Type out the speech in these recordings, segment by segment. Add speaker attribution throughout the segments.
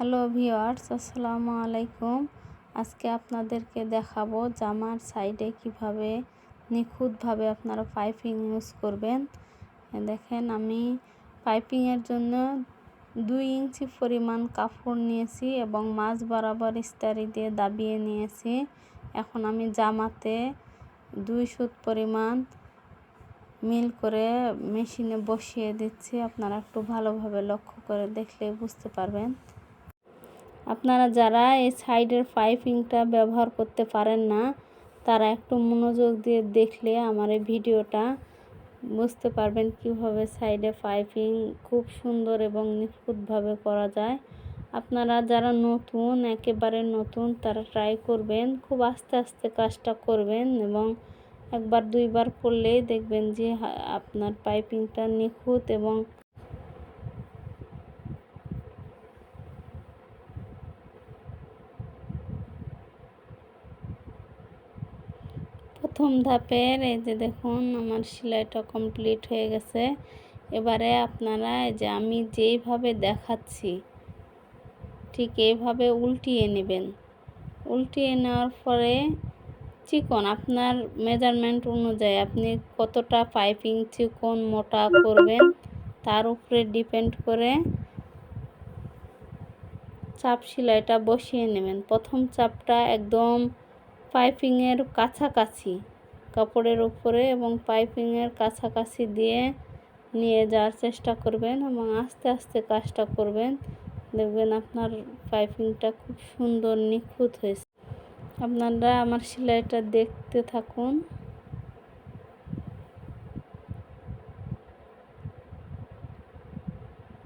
Speaker 1: Hello viewers আসসালামু আলাইকুম। আজকে আপনাদেরকে দেখাবো জামার সাইডে কীভাবে নিখুঁতভাবে আপনারা পাইপিং ইউজ করবেন। দেখেন, আমি পাইপিংয়ের জন্য দুই ইঞ্চি পরিমাণ কাপড় নিয়েছি এবং মাছ বরাবর ইস্তারি দিয়ে দাবিয়ে নিয়েছি। এখন আমি জামাতে দুই সুত পরিমাণ মিল করে মেশিনে বসিয়ে দিচ্ছি। আপনারা একটু ভালোভাবে লক্ষ্য করে দেখলে বুঝতে পারবেন। আপনারা যারা এই সাইডের পাইপিংটা ব্যবহার করতে পারেন না, তারা একটু মনোযোগ দিয়ে দেখলে আমার এই ভিডিওটা বুঝতে পারবেন কীভাবে সাইডে পাইপিং খুব সুন্দর এবং নিখুঁতভাবে করা যায়। আপনারা যারা নতুন, একেবারে নতুন, তারা ট্রাই করবেন, খুব আস্তে আস্তে কাজটা করবেন এবং একবার দুইবার করলেই দেখবেন যে আপনার পাইপিংটা নিখুঁত এবং প্রথম ধাপের এই যে দেখুন, আমার সেলাইটা কমপ্লিট হয়ে গেছে। এবারে আপনারা যে আমি যেইভাবে দেখাচ্ছি, ঠিক এইভাবে উল্টিয়ে নেবেন। উল্টিয়ে নেওয়ার পরে চিকন, আপনার মেজারমেন্ট অনুযায়ী আপনি কতটা পাইপিং চিকন মোটা করবেন, তার উপরে ডিপেন্ড করে চাপ সেলাইটা বসিয়ে নেবেন। প্রথম চাপটা একদম পাইপিংয়ের কাছাকাছি, কাপড়ের উপরে এবং পাইপিংয়ের কাছাকাছি দিয়ে নিয়ে যাওয়ার চেষ্টা করবেন এবং আস্তে আস্তে কাজটা করবেন। দেখবেন আপনার পাইপিংটা খুব সুন্দর নিখুঁত হয়েছে। আপনারা আমার সেলাইটা দেখতে থাকুন।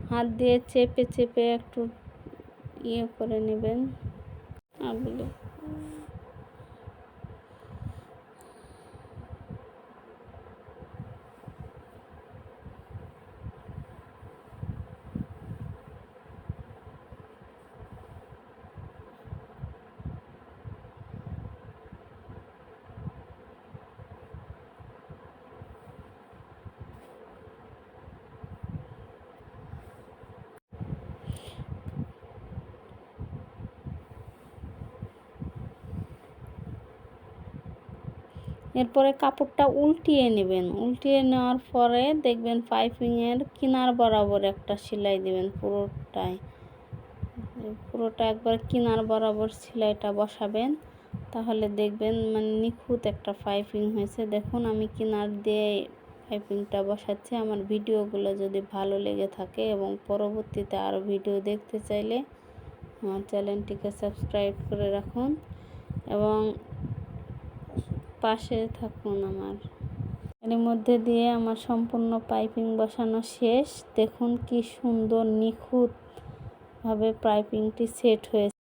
Speaker 1: হাত দিয়ে চেপে চেপে একটু ইয়ে করে নেবেন। আগুলো। এরপরে কাপড়টা উল্টিয়ে নেবেন। উল্টিয়ে নেওয়ার পরে দেখবেন পাইপিংয়ের কিনার বরাবর একটা সেলাই দেবেন পুরোটাই। পুরোটা একবার কিনার বরাবর সেলাইটা বসাবেন। তাহলে দেখবেন মানে নিখুঁত একটা পাইপিং হয়েছে। দেখুন, আমি কিনার দিয়ে পাইপিংটা বসাচ্ছি। আমার ভিডিওগুলো যদি ভালো লেগে থাকে এবং পরবর্তীতে আরও ভিডিও দেখতে চাইলে আমার চ্যানেলটিকে সাবস্ক্রাইব করে রাখুন। এবং পাশে থাকুন আমার। এর মধ্যে দিয়ে আমার সম্পূর্ণ পাইপিং বসানো শেষ। দেখুন কি সুন্দর, নিখুঁতভাবে পাইপিংটি সেট হয়েছে।